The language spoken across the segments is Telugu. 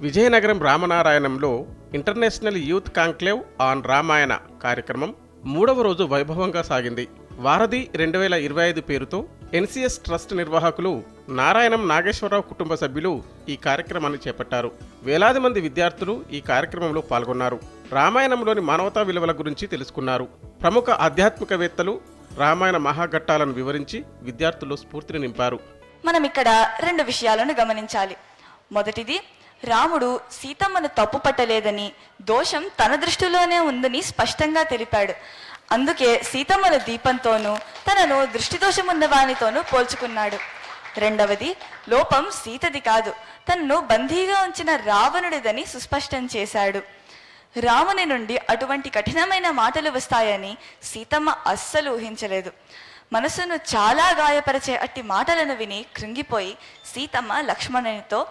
Vizianagaram రామనారాయణంలో international youth conclave on Ramayana కార్యక్రమం మూడవ రోజు వైభవంగా సాగింది. వారధి రెండు వేల ఇరవై ఐదు పేరుతో ఎన్సిఎస్ ట్రస్ట్ నిర్వాహకులు నారాయణం నాగేశ్వరరావు కుటుంబ సభ్యులు ఈ కార్యక్రమాన్ని చేపట్టారు. వేలాది మంది విద్యార్థులు ఈ కార్యక్రమంలో పాల్గొన్నారు. రామాయణంలోని మానవతా విలువల గురించి తెలుసుకున్నారు. ప్రముఖ ఆధ్యాత్మికవేత్తలు రామాయణ మహాఘట్టాలను వివరించి విద్యార్థుల్లో స్ఫూర్తిని నింపారు. మనం ఇక్కడ రెండు విషయాలను గమనించాలి. మొదటిది రాముడు సీతమ్మను తప్పు పట్టలేదని దోషం తన దృష్టిలోనే ఉందని స్పష్టంగా తెలిపాడు. అందుకే సీతమ్మను దీపంతోనూ తనను దృష్టి దోషం ఉన్న వానితోనూ పోల్చుకున్నాడు. రెండవది లోపం సీతది కాదు తనను బందీగా ఉంచిన రావణుడిదని సుస్పష్టం చేశాడు. రాముని నుండి అటువంటి కఠినమైన మాటలు వస్తాయని సీతమ్మ అస్సలు ఊహించలేదు. మనసును చాలా గాయపరిచే అట్టి మాటలను విని కృంగిపోయి సీతమ్మ లక్ష్మణునితో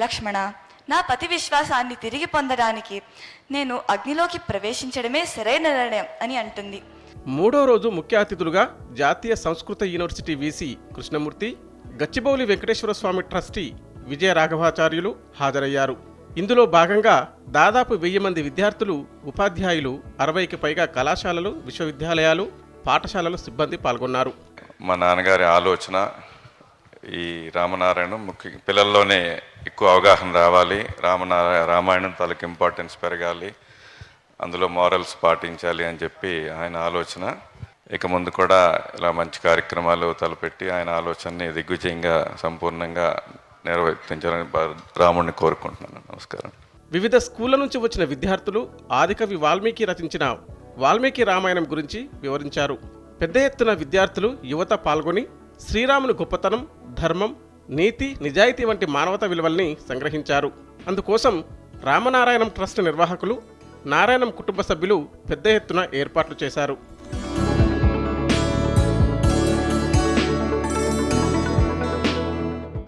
లక్ష్మణ నా పతి విశ్వాసాన్ని తిరిగి పొందడానికి నేను అగ్నిలోకి ప్రవేశించడమే సరైన నిర్ణయం అని అంటుంది. మూడో రోజు ముఖ్య అతిథులుగా జాతీయ సంస్కృత university VC Krishnamurthy Gachibowli Venkateswara Swamy trustee Vijaya Raghavacharyulu హాజరయ్యారు. ఇందులో భాగంగా దాదాపు వెయ్యి మంది విద్యార్థులు ఉపాధ్యాయులు అరవైకి పైగా కళాశాలలు విశ్వవిద్యాలయాలు పాఠశాలల సిబ్బంది పాల్గొన్నారు. మా నాన్నగారి ఆలోచన ఈ రామనారాయణం ముఖ్య పిల్లల్లోనే ఎక్కువ అవగాహన రావాలి. రామనారాయణ రామాయణం తాలూకు ఇంపార్టెన్స్ పెరగాలి. అందులో మారల్స్ పాటించాలి అని చెప్పి ఆయన ఆలోచన. ఇక ముందు కూడా ఇలా మంచి కార్యక్రమాలు తలపెట్టి ఆయన ఆలోచనని దిగ్విజయంగా సంపూర్ణంగా నిర్వర్తించాలని రాముడిని కోరుకుంటున్నాను. నమస్కారం. వివిధ స్కూళ్ళ నుంచి వచ్చిన విద్యార్థులు ఆదికవి వాల్మీకి రచించిన వాల్మీకి రామాయణం గురించి వివరించారు. పెద్ద ఎత్తున విద్యార్థులు యువత పాల్గొని శ్రీరాముని గొప్పతనం ధర్మం నీతి నిజాయితీ వంటి మానవతా విలువల్ని సంగ్రహించారు. అందుకోసం రామనారాయణం ట్రస్ట్ నిర్వాహకులు నారాయణం కుటుంబ సభ్యులు పెద్ద ఎత్తున ఏర్పాట్లు చేశారు.